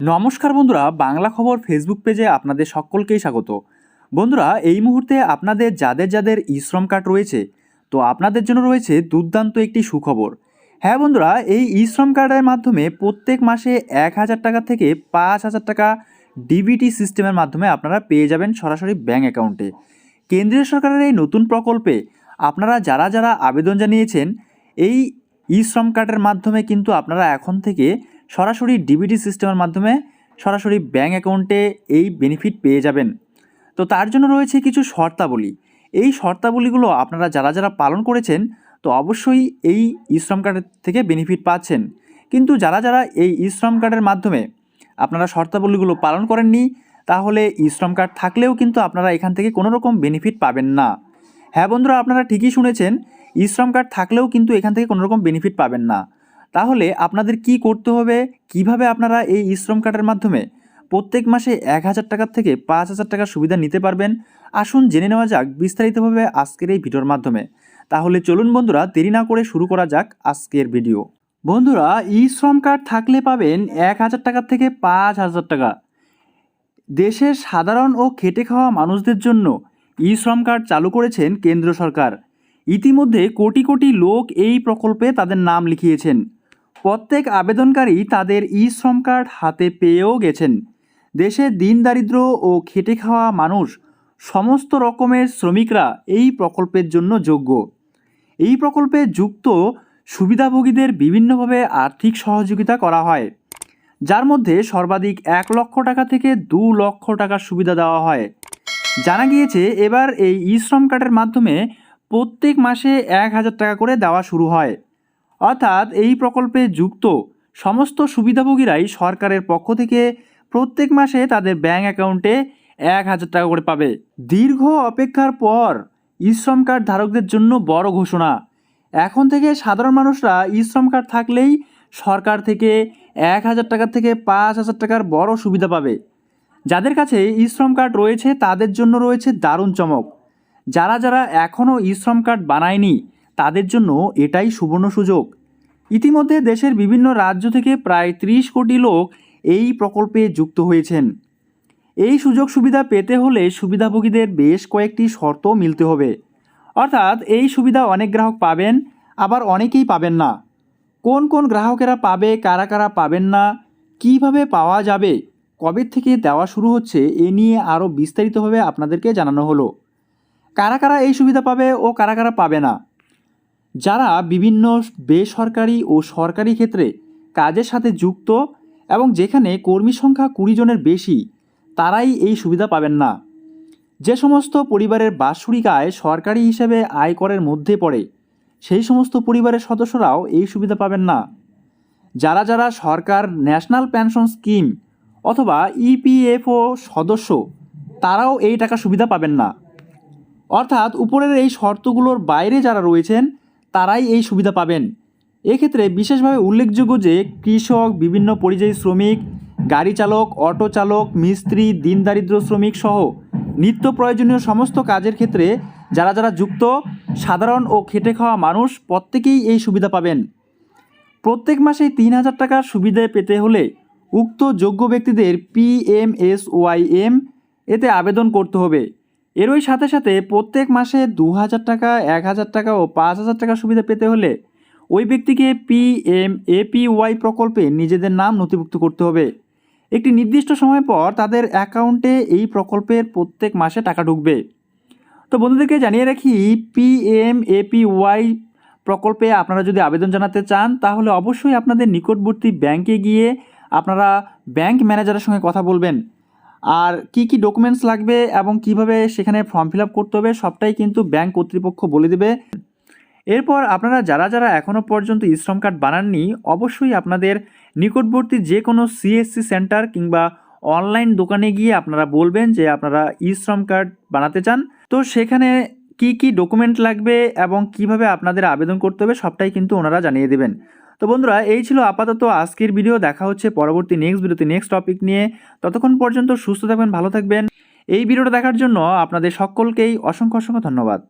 নমস্কার বন্ধুরা, বাংলা খবর ফেসবুক পেজে আপনাদের সকলকেই স্বাগত। বন্ধুরা, এই মুহূর্তে আপনাদের যাদের যাদের ই শ্রম কার্ড রয়েছে, তো আপনাদের জন্য রয়েছে দুর্দান্ত একটি সুখবর। হ্যাঁ বন্ধুরা, এই ই শ্রম কার্ডের মাধ্যমে প্রত্যেক মাসে এক হাজার টাকা থেকে পাঁচ হাজার টাকা ডিবিটি সিস্টেমের মাধ্যমে আপনারা পেয়ে যাবেন সরাসরি ব্যাঙ্ক অ্যাকাউন্টে কেন্দ্রীয় সরকারের এই নতুন প্রকল্পে আপনারা যারা যারা আবেদন জানিয়েছেন, এই ই শ্রম কার্ডের মাধ্যমে কিন্তু আপনারা এখন থেকে সরাসরি ডিবিটি সিস্টেমের মাধ্যমে সরাসরি ব্যাঙ্ক অ্যাকাউন্টে এই বেনিফিট পেয়ে যাবেন। তো তার জন্য রয়েছে কিছু শর্তাবলী। এই শর্তাবলীগুলো আপনারা যারা যারা পালন করেছেন, তো অবশ্যই এই ই শ্রম কার্ডের থেকে বেনিফিট পাচ্ছেন। কিন্তু যারা যারা এই ই শ্রম কার্ডের মাধ্যমে আপনারা শর্তাবলীগুলো পালন করেননি, তাহলে ই শ্রম কার্ড থাকলেও কিন্তু আপনারা এখান থেকে কোনো রকম বেনিফিট পাবেন না। হ্যাঁ বন্ধুরা, আপনারা ঠিকই শুনেছেন ই শ্রম কার্ড থাকলেও কিন্তু এখান থেকে কোনো রকম বেনিফিট পাবেন না। তাহলে আপনাদের কি করতে হবে? কীভাবে আপনারা এই শ্রম কার্ডের মাধ্যমে প্রত্যেক মাসে এক হাজার টাকার থেকে পাঁচ হাজার টাকার সুবিধা নিতে পারবেন? আসুন জেনে নেওয়া যাক বিস্তারিতভাবে আজকের এই ভিডিওর মাধ্যমে। তাহলে চলুন বন্ধুরা, দেরি না করে শুরু করা যাক আজকের ভিডিও। বন্ধুরা, ই শ্রম কার্ড থাকলে পাবেন এক হাজার টাকার থেকে পাঁচ হাজার টাকা। দেশের সাধারণ ও খেটে খাওয়া মানুষদের জন্য ই শ্রম কার্ড চালু করেছেন কেন্দ্র সরকার। ইতিমধ্যে কোটি কোটি লোক এই প্রকল্পে তাদের নাম লিখিয়েছেন। প্রত্যেক আবেদনকারী তাদের ই শ্রম কার্ড হাতে পেয়েও গেছেন। দেশের দিন দারিদ্র ও খেটে খাওয়া মানুষ, সমস্ত রকমের শ্রমিকরা এই প্রকল্পের জন্য যোগ্য। এই প্রকল্পে যুক্ত সুবিধাভোগীদের বিভিন্নভাবে আর্থিক সহযোগিতা করা হয়, যার মধ্যে সর্বাধিক এক লক্ষ টাকা থেকে দু লক্ষ টাকার সুবিধা দেওয়া হয়। জানা গিয়েছে, এবার এই ই শ্রম কার্ডের মাধ্যমে প্রত্যেক মাসে এক হাজার টাকা করে দেওয়া শুরু হয়। অর্থাৎ এই প্রকল্পে যুক্ত সমস্ত সুবিধাভোগীরাই সরকারের পক্ষ থেকে প্রত্যেক মাসে তাদের ব্যাঙ্ক অ্যাকাউন্টে এক হাজার টাকা করে পাবে। দীর্ঘ অপেক্ষার পর ই শ্রম কার্ড ধারকদের জন্য বড় ঘোষণা। এখন থেকে সাধারণ মানুষরা ই শ্রম কার্ড থাকলেই সরকার থেকে এক হাজার টাকা থেকে পাঁচ হাজার টাকার বড় সুবিধা পাবে। যাদের কাছে ই শ্রম কার্ড রয়েছে তাদের জন্য রয়েছে দারুণ চমক। যারা যারা এখনও ই শ্রম কার্ড বানায়নি তাদের জন্য এটাই সুবর্ণ সুযোগ। ইতিমধ্যে দেশের বিভিন্ন রাজ্য থেকে প্রায় ত্রিশ কোটি লোক এই প্রকল্পে যুক্ত হয়েছেন। এই সুযোগ সুবিধা পেতে হলে সুবিধাভোগীদের বেশ কয়েকটি শর্ত মিলতে হবে। অর্থাৎ এই সুবিধা অনেক গ্রাহক পাবেন, আবার অনেকেই পাবেন না। কোন কোন গ্রাহকেরা পাবে, কারা কারা পাবেন না, কীভাবে পাওয়া যাবে, কবে থেকে দেওয়া শুরু হচ্ছে, এ নিয়ে আরও বিস্তারিতভাবে আপনাদেরকে জানানো হলো। কারা কারা এই সুবিধা পাবে ও কারা কারা পাবে না যারা বিভিন্ন বেসরকারি ও সরকারি ক্ষেত্রে কাজের সাথে যুক্ত এবং যেখানে কর্মী সংখ্যা কুড়ি জনের বেশি, তারাই এই সুবিধা পাবেন না। যে সমস্ত পরিবারের বাৎসরিক আয় সরকারি হিসেবে আয়করের মধ্যে পড়ে, সেই সমস্ত পরিবারের সদস্যরাও এই সুবিধা পাবেন না। যারা যারা সরকার ন্যাশনাল পেনশন স্কিম অথবা ইপিএফও সদস্য, তারাও এই টাকা সুবিধা পাবেন না। অর্থাৎ উপরের এই শর্তগুলোর বাইরে যারা রয়েছেন তারাই এই সুবিধা পাবেন। এক্ষেত্রে বিশেষভাবে উল্লেখযোগ্য যে কৃষক, বিভিন্ন পরিযায়ী শ্রমিক, গাড়ি চালক, অটো চালক, মিস্ত্রি দিনদারিদ্র শ্রমিক সহ নিত্য প্রয়োজনীয় সমস্ত কাজের ক্ষেত্রে যারা যারা যুক্ত, সাধারণ ও খেটে খাওয়া মানুষ প্রত্যেকেই এই সুবিধা পাবেন। প্রত্যেক মাসে তিন হাজার টাকার সুবিধা পেতে হলে উক্ত যোগ্য ব্যক্তিদের পিএমএসওয়াইএম এতে আবেদন করতে হবে। এরই সাথে সাথে প্রত্যেক মাসে দু হাজার টাকা এক হাজার টাকা ও পাঁচ হাজার টাকা সুবিধা পেতে হলে ওই ব্যক্তিকে পি পিএম এপিওয়াই প্রকল্পে নিজেদের নাম নথিভুক্ত করতে হবে। একটি নির্দিষ্ট সময় পর তাদের অ্যাকাউন্টে এই প্রকল্পের প্রত্যেক মাসে টাকা ঢুকবে। তো বন্ধুদেরকে জানিয়ে রাখি পিএম এপিওয়াই প্রকল্পে আপনারা যদি আবেদন জানাতে চান, তাহলে অবশ্যই আপনাদের নিকটবর্তী ব্যাংকে গিয়ে আপনারা ব্যাংক ম্যানেজারের সঙ্গে কথা বলবেন। আর কি কি ডকুমেন্টস লাগবে এবং কীভাবে সেখানে ফর্ম ফিল করতে হবে সবটাই কিন্তু ব্যাংক কর্তৃপক্ষ বলে দেবে। এরপর আপনারা যারা যারা এখনও পর্যন্ত ই শ্রম কার্ড বানাননি, অবশ্যই আপনাদের নিকটবর্তী যে কোনো সিএসসি সেন্টার কিংবা অনলাইন দোকানে গিয়ে আপনারা বলবেন যে আপনারা ই শ্রম কার্ড বানাতে চান। তো সেখানে কি কি ডকুমেন্ট লাগবে এবং কীভাবে আপনাদের আবেদন করতে হবে সবটাই কিন্তু ওনারা জানিয়ে দেবেন। তো বন্ধুরা, এই ছিল আপাতত আজকের ভিডিও দেখা হচ্ছে পরবর্তী নেক্সট ভিডিওতে নেক্সট টপিক নিয়ে। ততক্ষণ পর্যন্ত সুস্থ থাকবেন, ভালো থাকবেন। এই ভিডিওটা দেখার জন্য আপনাদের সকলকেই অসংখ্য অসংখ্য ধন্যবাদ।